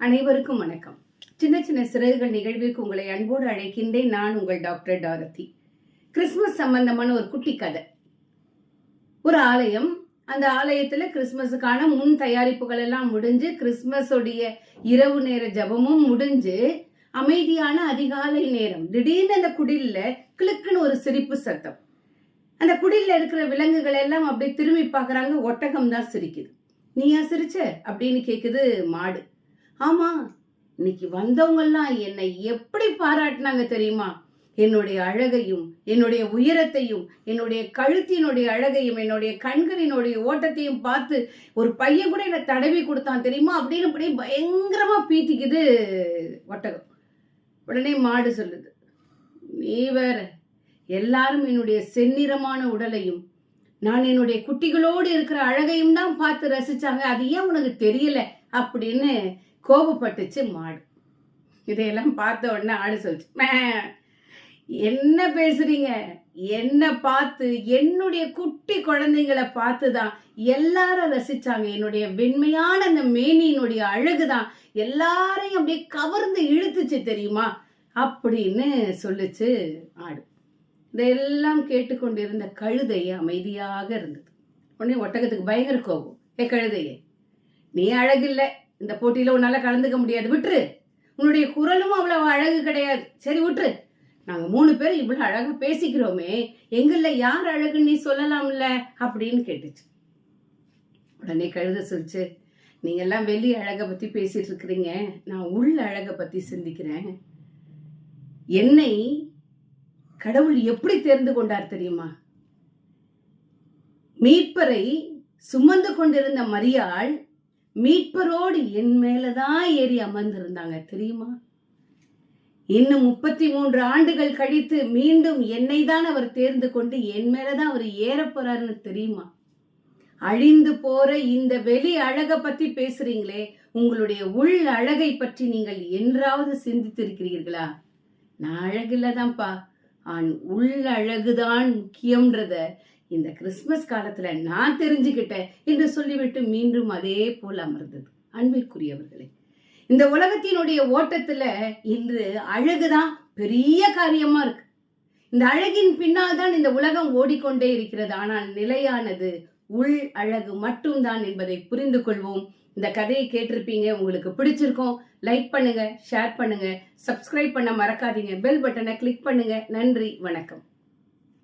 அனைவருக்கும் வணக்கம். சின்ன சின்ன சிறகுகள் நிகழ்விற்கு உங்களை அன்போடு அழைக்கின்றேன் நான் உங்கள் டாக்டர் டாரதி. கிறிஸ்மஸ் சம்பந்தமான ஒரு குட்டி கதை. ஒரு ஆலயம். அந்த ஆலயத்துல கிறிஸ்மஸுக்கான முன் தயாரிப்புகள் எல்லாம் முடிஞ்சு கிறிஸ்மஸுடைய இரவு நேர ஜபமும் முடிஞ்சு அமைதியான அதிகாலை நேரம். திடீர்னு அந்த குடில்ல கிளுக்குன்னு ஒரு சிரிப்பு சத்தம். அந்த குடில்ல இருக்கிற விலங்குகள் எல்லாம் அப்படியே திரும்பி பாக்குறாங்க ஒட்டகம் தான் சிரிக்குது. நீயா சிரிச்ச? அப்படின்னு கேக்குது மாடு. ஆமா இன்னைக்கு வந்தவங்கெல்லாம் என்னை எப்படி பாராட்டினாங்க தெரியுமா? என்னுடைய அழகையும் என்னுடைய உயரத்தையும் என்னுடைய கழுத்தினுடைய அழகையும் என்னுடைய கண்களினுடைய ஓட்டத்தையும் பார்த்து ஒரு பையன் கூட என்னை தடவி கொடுத்தான் தெரியுமா? அப்படின்னு அப்படியே பயங்கரமா பீத்திக்குது ஒட்டகம். உடனே மாடு சொல்லுது நீ வேற எல்லாரும் என்னுடைய செந்நிறமான உடலையும் நான் என்னுடைய குட்டிகளோடு இருக்கிற அழகையும் தான் பார்த்து ரசிச்சாங்க. அது ஏன் உனக்கு தெரியல? அப்படின்னு கோபப்பட்டுச்சு மாடு. இதையெல்லாம் பார்த்த உடனே ஆடு சொல்லிச்சு "மே, என்ன பேசுறீங்க? என்ன பார்த்து என்னுடைய குட்டி குழந்தைங்களை பார்த்து தான் எல்லாரும் ரசிச்சாங்க. என்னுடைய வெண்மையான அந்த மேனியினுடைய அழகு தான் எல்லாரையும் அப்படியே கவர்ந்து இழுத்துச்சு தெரியுமா? அப்படின்னு சொல்லுச்சு ஆடு. இதெல்லாம் கேட்டுக்கொண்டிருந்த கழுதை அமைதியாக இருந்தது. உடனே ஒட்டகத்துக்கு பயங்கர கோபம். ஏ கழுதையே நீ அழகில்லை. இந்த போட்டியில உன்னால கலந்துக்க முடியாது. விட்டுரு. உன்னுடைய குரலும் அவ்வளவு அழகு கிடையாது. சரி விட்டுரு. நாங்க மூணு பேர் இவ்வளவு அழகு பேசிக்கிறோமே. எங்களில் யார் அழகுன்னு நீ சொல்லலாம்ல? அப்படின்னு கேட்டுச்சு. உடனே கழுத சொல்லிச்சு நீங்க எல்லாம் வெளி அழகை பத்தி பேசிட்டு இருக்கிறீங்க. நான் உள்ள அழகை பத்தி சிந்திக்கிறேன். என்னை கடவுள் எப்படி தெரிந்து கொண்டார் தெரியுமா? மீட்பரை சுமந்து கொண்டிருந்த மரியாள் மீட்பரோடு என் மேலதான் ஏறி அமர்ந்திருந்தாங்க தெரியுமா? இன்னும் முப்பத்தி மூன்று ஆண்டுகள் கழித்து மீண்டும் என்னை தான் அவர் தேர்ந்து கொண்டு என் மேலதான் அவர் ஏற போறாருன்னு தெரியுமா? அழிந்து போற இந்த வெளி அழகை பத்தி பேசுறீங்களே உங்களுடைய உள் அழகை பற்றி நீங்கள் என்றாவது சிந்தித்திருக்கிறீர்களா? நான் அழகில்லதான்ப்பா. ஆண் உள் அழகுதான் முக்கியம்ன்றத இந்த கிறிஸ்மஸ் காலத்துல நான் தெரிஞ்சுக்கிட்டேன் என்று சொல்லிவிட்டு மீண்டும் அதே போல் அமர்ந்தது. அன்பிற்குரியவர்களே இந்த உலகத்தினுடைய ஓட்டத்துல இன்று அழகுதான் பெரிய காரியமா இருக்கு. இந்த அழகின் பின்னால் தான் இந்த உலகம் ஓடிக்கொண்டே இருக்கிறது. ஆனால் நிலையானது உள் அழகு மட்டும்தான் என்பதை புரிந்து கொள்வோம். இந்த கதையை கேட்டிருப்பீங்க உங்களுக்கு பிடிச்சிருக்கும் லைக் பண்ணுங்க ஷேர் பண்ணுங்க சப்ஸ்கிரைப் பண்ண மறக்காதீங்க பெல் பட்டனை கிளிக் பண்ணுங்க. நன்றி வணக்கம்.